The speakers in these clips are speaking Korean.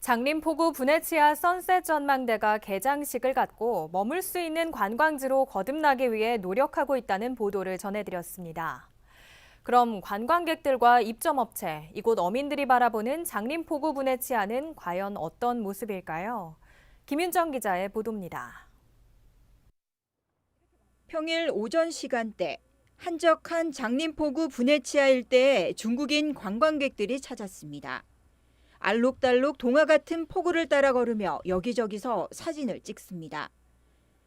장림포구 부네치아 선셋 전망대가 개장식을 갖고 머물 수 있는 관광지로 거듭나기 위해 노력하고 있다는 보도를 전해드렸습니다. 그럼 관광객들과 입점업체, 이곳 어민들이 바라보는 장림포구 부네치아는 과연 어떤 모습일까요? 김윤정 기자의 보도입니다. 평일 오전 시간대 한적한 장림포구 부네치아 일대에 중국인 관광객들이 찾았습니다. 알록달록 동화 같은 포구를 따라 걸으며 여기저기서 사진을 찍습니다.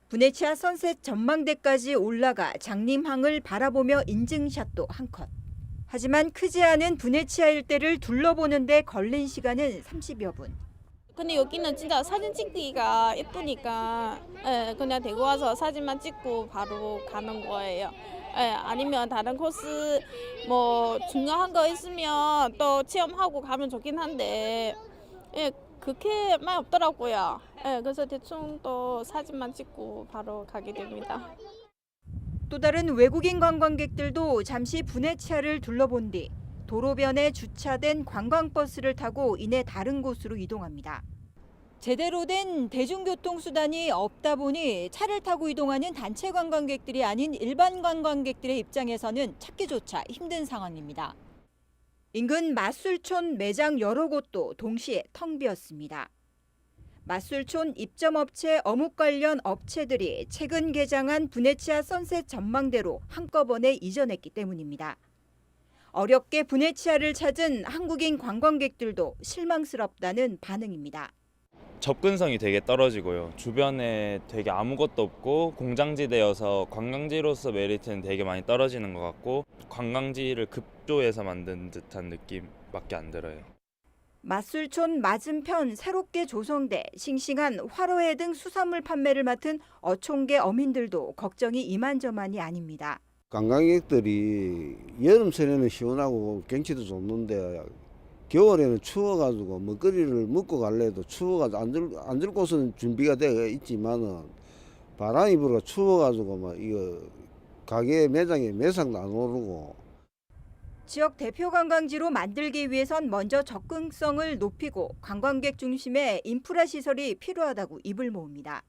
부네치아 선셋 전망대까지 올라가 장림항을 바라보며 인증샷도 한 컷. 하지만 크지 않은 부네치아 일대를 둘러보는데 걸린 시간은 30여 분. 근데 여기는 진짜 사진 찍기가 예쁘니까 예, 그냥 대구 와서 사진만 찍고 바로 가는 거예요. 예, 아니면 다른 코스 뭐 중요한 거 있으면 또 체험하고 가면 좋긴 한데 예, 그렇게 많이 없더라고요. 예, 그래서 대충 또 사진만 찍고 바로 가게 됩니다. 또 다른 외국인 관광객들도 잠시 부네치아를 둘러본 뒤 도로변에 주차된 관광버스를 타고 이내 다른 곳으로 이동합니다. 제대로 된 대중교통 수단이 없다 보니 차를 타고 이동하는 단체 관광객들이 아닌 일반 관광객들의 입장에서는 찾기조차 힘든 상황입니다. 인근 마술촌 매장 여러 곳도 동시에 텅 비었습니다. 마술촌 입점업체 어묵 관련 업체들이 최근 개장한 부네치아 선셋 전망대로 한꺼번에 이전했기 때문입니다. 어렵게 부네치아를 찾은 한국인 관광객들도 실망스럽다는 반응입니다. 접근성이 되게 떨어지고요. 주변에 되게 아무것도 없고 공장지대여서 관광지로서 메리트는 되게 많이 떨어지는 것 같고 관광지를 급조해서 만든 듯한 느낌밖에 안 들어요. 마술촌 맞은편 새롭게 조성돼 싱싱한 화로회 등 수산물 판매를 맡은 어촌계 어민들도 걱정이 이만저만이 아닙니다. 관광객들이 여름철에는 시원하고 경치도 좋는데 겨울에는 추워가지고 먹거리를 먹고 갈래도 추워가지고 앉을, 앉을 곳은 준비가 되어 있지만은 바람이 불어 추워가지고 막 이거 가게 매장에 매상도 안 오르고 지역 대표 관광지로 만들기 위해선 먼저 접근성을 높이고 관광객 중심의 인프라 시설이 필요하다고 입을 모읍니다.